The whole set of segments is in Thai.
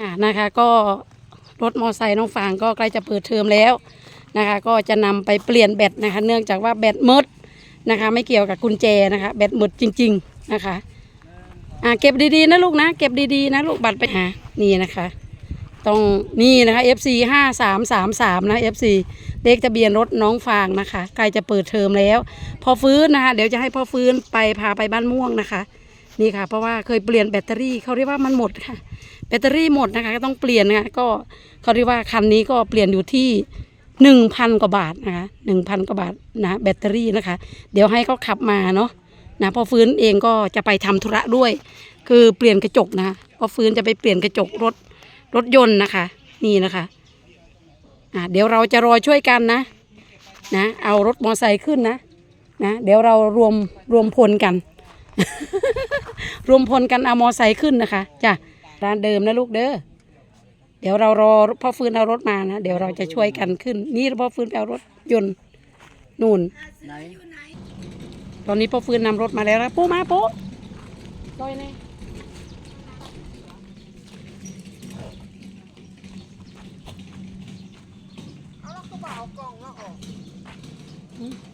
อ่านะคะก็รถมอไซค์น้องฟางก็ใกล้จะเปิดเทอมแล้วนะคะ ก็จะนำไปเปลี่ยนแบตนะคะ เนื่องจากว่าแบตหมดนะคะ ไม่เกี่ยวกับกุญแจนะคะ แบตหมดจริง ๆนะคะอ่าเก็บดีๆนะลูกนะ เก็บดีๆนะลูกบัตรไปหานี่นะคะต้องนี่นะคะ FC ห้าสามสามสามนะ FC เลขทะเบียนรถน้องฟางนะคะใกล้จะเปิดเทอมแล้ว พอฟื้นนะคะ เดี๋ยวจะให้พ่อฟื้นไปพาไปบ้านม่วงนะคะ นี่ค่ะ เพราะว่าเคยเปลี่ยนแบตเตอรี่เขาเรียกว่ามันหมดค่ะ แบตเตอรี่หมดนะคะ ก็ต้องเปลี่ยนนะคะก็เขาเรียกว่าคันนี้ก็เปลี่ยนอยู่ที่หนึ่งพันกว่าบาทนะคะหนึ่งพันกว่าบาทนะแบตเตอรี่นะคะ เดี๋ยวให้เขาขับมาเนาะนะพอฟื้นเองก็จะไปทำธุระด้วย คือเปลี่ยนกระจกนะคะพอฟื้นจะไปเปลี่ยนกระจกรถรถยนต์นะคะ นี่นะคะอ่าเดี๋ยวเราจะรอช่วยกันนะ นะ เอารถมอไซค์ขึ้นนะนะเดี๋ยวเรารวมรวมพลกัน รวมพลกันเอามอไซค์ขึ้นนะคะจ้ะร้านเดิมนะลูกเด้อเดี๋ยวเรารอพ่อฟื้นเอารถมานะเดี๋ยวเราจะช่วยกันขึ้น นี่พ่อฟื้นไปเอารถยนต์นู่นไหนตอนนี้พ่อฟื้นนำรถมาแล้วนะปูมาปูลอยนี่อืมอะได้บ่พอได้แล้วนัก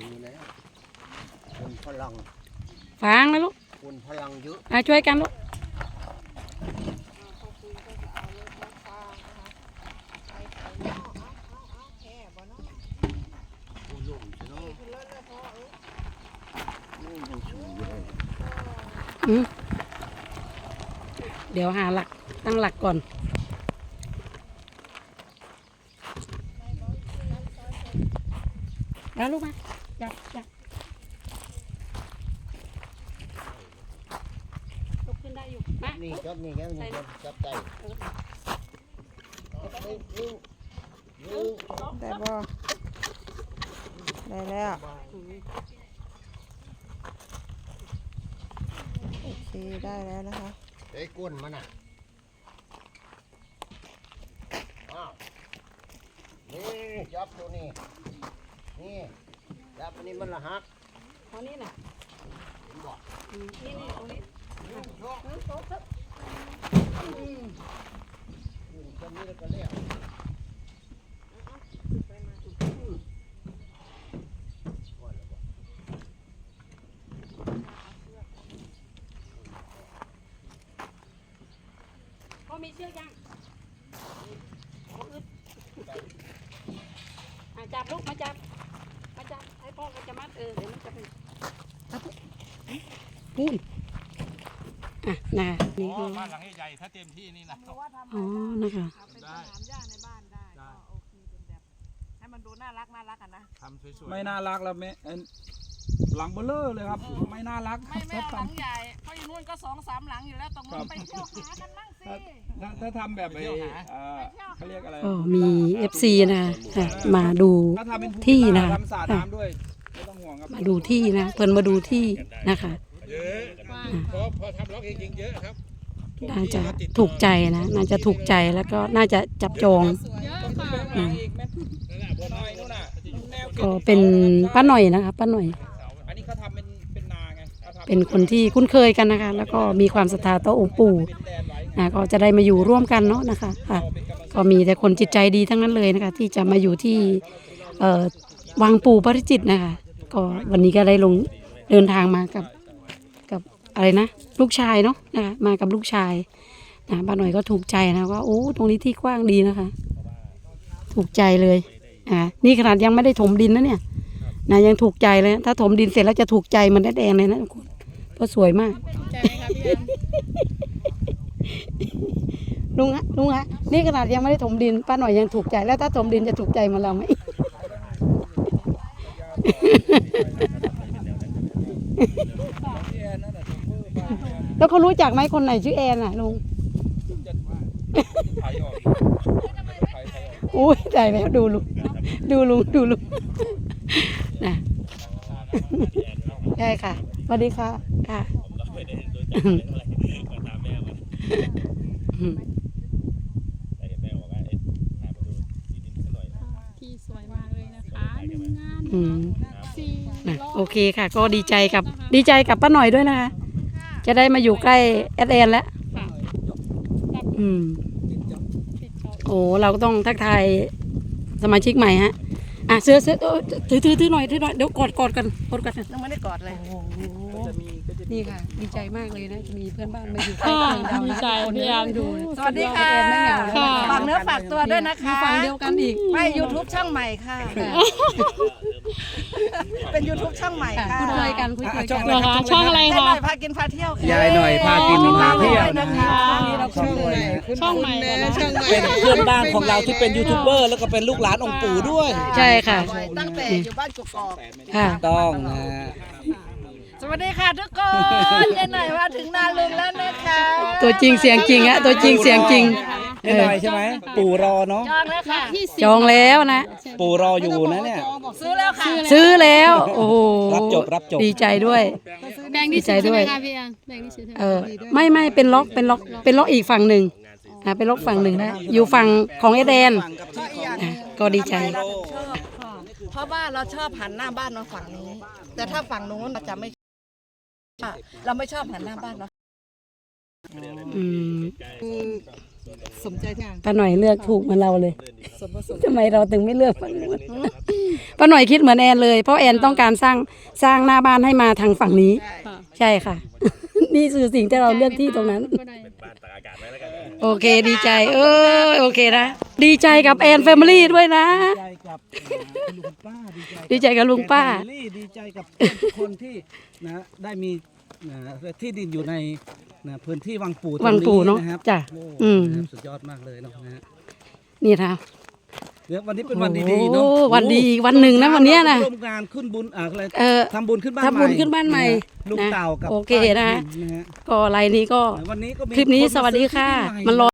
มีแล้วคนพลังฟางนะลูกคนพลังเยอะอะช่วยกันลูกผู้ลุ่มจะต้องนี่ยังสูงอยู่เลยอืมเดี๋ยวหาหลักตั้งหลักก่อนแล้วลูกมา จับจับลุกขึ้นได้อยู่มานี่จับนี่แค่นี้จับใจนี่นี่นี่ได้บ่ได้แล้วโอเคได้แล้วนะคะไอ้ก้นมันอะอ้าวนี่จับตัวนี้นี่ จับอันนี้มันละหักเอานี่น่ะเห็นบ่อืมนี่นี่เอานี่นี่ยกเอาโต๊ะครับอยู่ตรงนี้แล้วก็แล้วพ่อมีเชือกยังขออึดอะจับลูกมาจับ มาจับให้พ่อก็จะมัดเออเดี๋ยวมันจะเป็นเอาเถอะพูนอะนะนี่อ๋อคือบ้านหลังใหญ่ๆถ้าเต็มที่นี่นะอ๋อนะคะเป็นสนามหญ้าในบ้านได้ได้ ก็โอเคเป็นแบบให้มันดูน่ารักน่ารักอะนะทำสวยๆไม่น่ารักแล้วแม่เอิ่น หลังเบลเลอร์เลยครับ ไม่น่ารักไม่ไม่เอาหถ้าลังทำใหญ่เพราะอยู่นู่นก็สองสามหลังอยู่แล้วตรงนู้ครันบไปเที่ยวหากันบ้างสิถ้าถ้าทำแบบไอ้เอ่อเขาเรียกอะไร ก็มี FC นะคะค่ะมาดู ถ้าทำเป็นภูที่วิลนะล่าทำสระน้ำด้วยไม่ต้องห่วงครับมาดูที่นะเพิ่นมาดูที่นะคะ เยอะพอพอทำล็อกเองจริงๆเยอะครับน่าจะถูกใจนะ น่าจะถูกใจแล้วก็น่าจะจับจองมาอีกแม่หน่อยนู่นน่ะแนวก็เป็นป้าหน่อยนะคะป้าหน่อย เป็นคนที่คุ้นเคยกันนะคะ แล้วก็มีความศรัทธาต่อองค์ปู่นะก็จะได้มาอยู่ร่วมกันเนาะนะคะค่ะก็มีแต่คนจิตใจดีทั้งนั้นเลยนะคะ ที่จะมาอยู่ที่วังปู่ปริจิตนะคะ ก็วันนี้ก็ได้ลงเดินทางมากับกับอะไรนะ ลูกชายเนาะนะคะมากับลูกชายนะป้าหน่อยก็ถูกใจนะว่าโอ้ตรงนี้ที่กว้างดีนะคะ ถูกใจเลยอ่านี่ขนาดยังไม่ได้ถมดินนะเนี่ยนะยังถูกใจเลย ถ้าถมดินเสร็จแล้วจะถูกใจมันแดงเลยนะทุกคน เพราะสวยมากใจไหมคะพี่แอนลุงฮะลุงฮะนี่ขนาดยังไม่ได้ถมดินป้าหน่อยยังถูกใจแล้วถ้าถมดินจะถูกใจเหมันเราไหมที่แอนนั่นน่ะถูกเบอร์บ้านแล้วเขารู้จักไหมคนไหนชื่อแอนอะลุงไทยออกอุ้ยได้แล้วดูลุงดูลุงดูลุงนะใช่ค่ะส วัสดีค่ะค่ะอืมที่สวยมากเลยนะคะหนึ่งงานอืมสี่นะรอบโอเคค่ะ ก็ดีใจกับดีใจกับป้าหน่อยด้วยนะคะจะได้มาอยู่ใกล้แอดแอนแล้วค่ะอืม ติดจอบโอ้เราก็ต้องทักทายสมาชิกใหม่ฮะ อะเสื้อเสื้อเออถือถือถือหน่อยถือหน่อยเดี๋ยวกอดกอดกันกอดกันยังไม่ได้กอดเลยนี่ค่ะ ดีใจมากเลยนะจะมีเพื่อนบ้านมาอยู่ใกล้ค่ะเคียงเราดีนะใจคนพี่เยยาอะมไปดู สวัสดีค่ะแอนไม่เหงาแล้วค่ะนะคะฝากเนื้อฝากตัวด้วยนะอยู่คะ ฝั่งเดียวกันอีก ไม่ YouTube ช่องใหม่ค่ะ เป็น YouTube ช่องใหม่ค่ะค่ะพูดคุยกันพูดคุยกันเหรอคะช่องอะไรให้หคะน่อยพากินพาเที่ยวค่ะยายหน่อยพากินพาเที่ยวนะฮะช่องใหม่ช่องใหม่เหรอคะเป็นเพื่อนบ้านของเราที่เป็นยูทูบเบอร์แล้วก็เป็นลูกหลานองค์ปู่ด้วยใช่ค่ะ ตั้งแต่อยู่บ้านกกอก ค่ะ ต้องนะฮะ สวัสดีค่ะทุกคนยายหน่อยมาถึงนาลุงแล้วนะคะตัวจริงเสียงจริงฮะตัวจริงเสียงจริงแน่หน่อยใช่ไหมปู่รอเนาะจองแล้วค่ะที่สิบจองแล้วนะ ปู่รออยู่นะเนี่ย ซื้อแล้วค่ะซื้อแล้ว โอ้โหรับจบรับจบ ดีใจด้วย แบ่งที่ดีใจสิบใช่ด้ไหวมยคะพี่แอนแบ่งที่สิบใช่ไหมเออไม่ไม่เป็นล็อกเป็นล็อกเป็นล็อกอีกฝั่งหนึ่งอ่าเป็นล็อกฝั่งหนึ่งนะอยู่ฝั่งของเอเดนอะก็ดีใจเราถึงชอบเพราะว่าเราชอบหันหน้าบ้านมาฝั่งนี้ แต่ถ้าฝั่งนู้นเราจะไม่ เราไม่ชอบหันหน้าบ้านเราอืมสมใจที่อ่างป้าหน่อยเลือกถูกเหมือนเราเลยทำไมเราถึงไม่เลือกฝั่งนู้นป้าหน่อยคิดเหมือนแอนเลย เพราะแอนต้องการสร้างสร้างหน้าบ้านให้มาทางฝั่งนี้ค่ะใช่ค่ะ นี่คือสิ่งที่เราเลือกที่ตรงนั้นก็ได้โอเคดีใจ เออโอเคนะ ดีใจกับแอนแฟมิลี่ด้วยนะ ดีใจกับลุงป้าดีใจดีใจกับลุงป้าแกแฟมิลี่ดีใจกับทุกคนที่นะได้มีนะ ที่ดินอยู่ในนะพื้นที่วังปู่ตรงวังปู่เนอะครับจ้ะโอืมนะครับสุดยอดมากเลยเนาะนะฮะนี่นะเดี๋ยววันนี้เป็นวันดีๆเนาะโอ้วันดีอีกวันหนึ่งนะวันเนี้ยนะร่วมงานขึ้นบุญอะไรเออทำบุญขึ้นบ้านทำบุญขึ้นบ้านใหม่ะฮะลุงนะเต่ากับโอเคป้านะพิมพ์นะฮะก็ไลน์นี้ก็วันนี้ก็มีคลิปนี้นมาสวัสดีซื้อค่ะที่ดิใหมันรอ